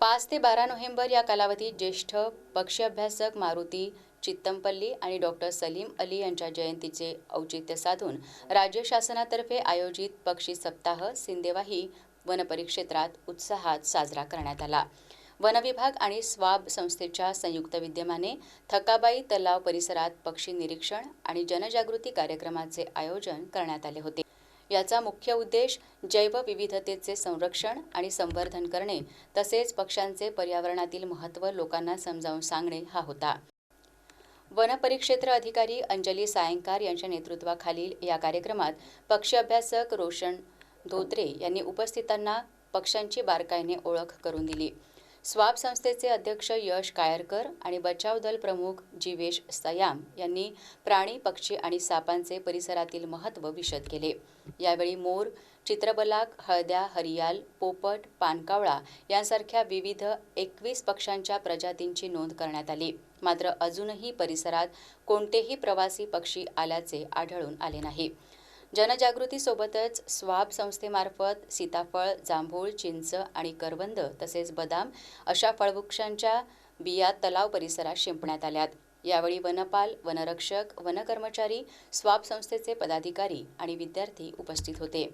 पाच ते बारा नोव्हेंबर या कालावधीत ज्येष्ठ पक्षी अभ्यासक मारुती चित्तमपल्ली आणि डॉक्टर सलीम अली यांच्या जयंतीचे औचित्य साधून राज्य शासनातर्फे आयोजित पक्षी सप्ताह सिंदेवाही वनपरिक्षेत्रात उत्साहात साजरा करण्यात आला. वनविभाग आणि स्वाब संस्थेच्या संयुक्त विद्यमाने थकाबाई तलाव परिसरात पक्षी निरीक्षण आणि जनजागृती कार्यक्रमाचे आयोजन करण्यात आले होते. याचा मुख्य उद्देश जैवविविधतेचे संरक्षण आणि संवर्धन करणे तसेच पक्ष्यांचे पर्यावरणातील महत्त्व लोकांना समजावून सांगणे हा होता. वनपरिक्षेत्र अधिकारी अंजली सायंकार यांच्या नेतृत्वाखालील या कार्यक्रमात पक्षी अभ्यासक रोशन धोत्रे यांनी उपस्थितांना पक्ष्यांची बारकाईने ओळख करून दिली. स्वाब संस्थेचे अध्यक्ष यश कायरकर आणि बचाव दल प्रमुख जीवेश सयाम यांनी प्राणी पक्षी आणि सापांचे परिसरातील महत्त्व विशद केले. यावेळी मोर चित्रबलाक हळद्या हरियाल पोपट पानकावळा यांसारख्या विविध एकवीस पक्ष्यांच्या प्रजातींची नोंद करण्यात आली. मात्र अजूनही परिसरात कोणतेही प्रवासी पक्षी आल्याचे आढळून आले नाही. जनजागृतीसोबतच स्वाब संस्थेमार्फत सीताफळ जांभूळ चिंच आणि करवंद तसेच बदाम अशा फळवृक्षांच्या बिया तलाव परिसरात शिंपण्यात आल्यात. यावेळी वनपाल वनरक्षक वनकर्मचारी स्वाब संस्थेचे पदाधिकारी आणि विद्यार्थी उपस्थित होते.